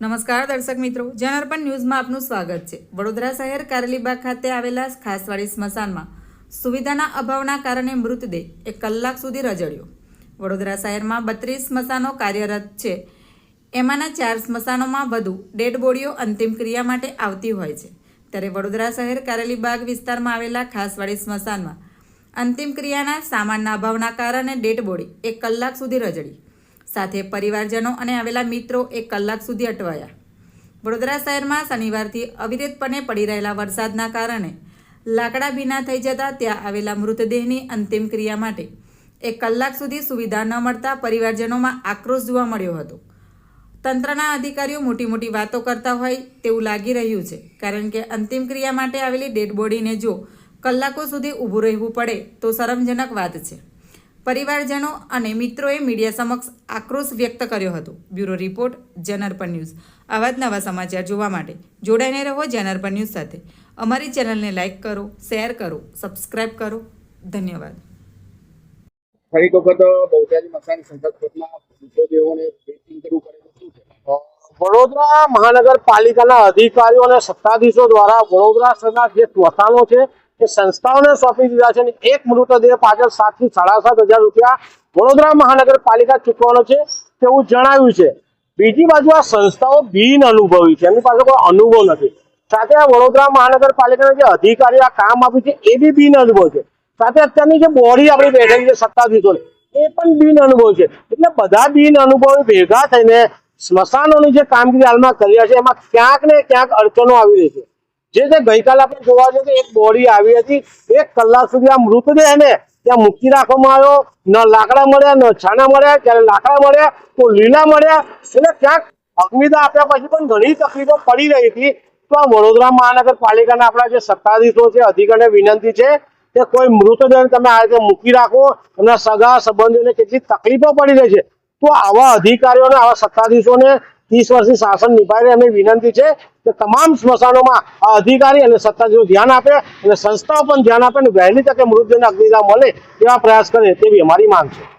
નમસ્કાર દર્શક મિત્રો, જનાર્પણ ન્યૂઝમાં આપનું સ્વાગત છે. વડોદરા શહેર કારેલીબાગ ખાતે આવેલા ખાસવાડી સ્મશાનમાં સુવિધાના અભાવના કારણે મૃતદેહ એક કલાક સુધી રજડ્યો. વડોદરા શહેરમાં બત્રીસ સ્મશાનો કાર્યરત છે. એમાંના ચાર સ્મશાનોમાં વધુ ડેડ બોડીઓ અંતિમ ક્રિયા માટે આવતી હોય છે. ત્યારે વડોદરા શહેર કારેલીબાગ વિસ્તારમાં આવેલા ખાસવાડી સ્મશાનમાં અંતિમ ક્રિયાના સામાનના અભાવના કારણે ડેડ બોડી એક કલાક સુધી રજડી. સાથે પરિવારજનો અને આવેલા મિત્રો એક કલાક સુધી અટવાયા. વડોદરા શહેરમાં શનિવારથી અવિરતપણે પડી રહેલા વરસાદના કારણે લાકડા ભીના થઈ જતા ત્યાં આવેલા મૃતદેહની અંતિમ ક્રિયા માટે એક કલાક સુધી સુવિધા ન મળતા પરિવારજનોમાં આક્રોશ જોવા મળ્યો હતો. તંત્રના અધિકારીઓ મોટી મોટી વાતો કરતા હોય તેવું લાગી રહ્યું છે, કારણ કે અંતિમ ક્રિયા માટે આવેલી ડેડ બોડીને જો કલાકો સુધી ઊભું રહેવું પડે તો શરમજનક વાત છે. પરિવારજનો અને મિત્રોએ મીડિયા સમક્ષ આક્રોશ વ્યક્ત કર્યો હતો. બ્યુરો રિપોર્ટ જનરપન ન્યૂઝ. આવા જ નવા સમાચાર જોવા માટે જોડાઈને રહો જનરપન ન્યૂઝ સાથે. અમારી ચેનલને લાઇક કરો શેર કરો સબસ્ક્રાઇબ કરો. ધન્યવાદ. ફરી વખત સંસદ કોર્ટમાં કરવું પડે શું છે વડોદરા મહાનગરપાલિકાના અધિકારીઓ અને સત્તાધીશો દ્વારા વડોદરા શહેરના જે સ્મશાનો છે એ સંસ્થાઓને સોંપી દીધા છે અને એક મૃતદેહ પાછળ સાતથી સાડા સાત હજાર રૂપિયા વડોદરા મહાનગરપાલિકા ચૂકવાનો છે તેવું જણાવ્યું છે. બીજી બાજુ આ સંસ્થાઓ બિન અનુભવી છે. એમની પાસે કોઈ અનુભવ નથી. સાથે આ વડોદરા મહાનગરપાલિકાના જે અધિકારીઓ આ કામ આપ્યું છે, એ બી બિન અનુભવ છે. સાથે અત્યારની જે બોડી આપણી બેઠેલી છે સત્તાધીશો એ પણ બિન અનુભવ છે. એટલે બધા બિન અનુભવી ભેગા થઈને સ્મશાનોની જે કામગીરી હાલમાં કરી છે, એમાં ક્યાંક ને ક્યાંક અડચણો આવી રહી છે. જે તે ગઈકાલે આપણે જોવા જઈએ એક બોડી આવી હતી. એક કલાક સુધી આ મૃતદેહને ત્યાં મૂકી રાખવામાં આવ્યો. ન લાકડા મળ્યા, ન છાના મળ્યા. ત્યારે લાકડા મળ્યા? તો લીલા મળ્યા. એટલે ક્યાંક અગ્નિદા આપ્યા પછી પણ ઘણી તકલીફો પડી રહી હતી. તો આ વડોદરા મહાનગરપાલિકાના આપણા જે સત્તાધીશો છે, અધિકારીને વિનંતી છે કે કોઈ મૃતદેહ તમે આ રીતે મૂકી રાખો. એમના સગા સંબંધીઓને કેટલી તકલીફો પડી રહી છે. તો આવા અધિકારીઓને, આવા સત્તાધીશોને ત્રીસ વર્ષની શાસન નિભાવી અમે વિનંતી છે કે તમામ સ્મશાનોમાં આ અધિકારી અને સત્તાધીશો ધ્યાન આપે અને સંસ્થાઓ પણ ધ્યાન આપે અને વહેલી તકે મૃતદેહને અગ્નિદાહ મળે એવા પ્રયાસ કરે તેવી અમારી માંગ છે.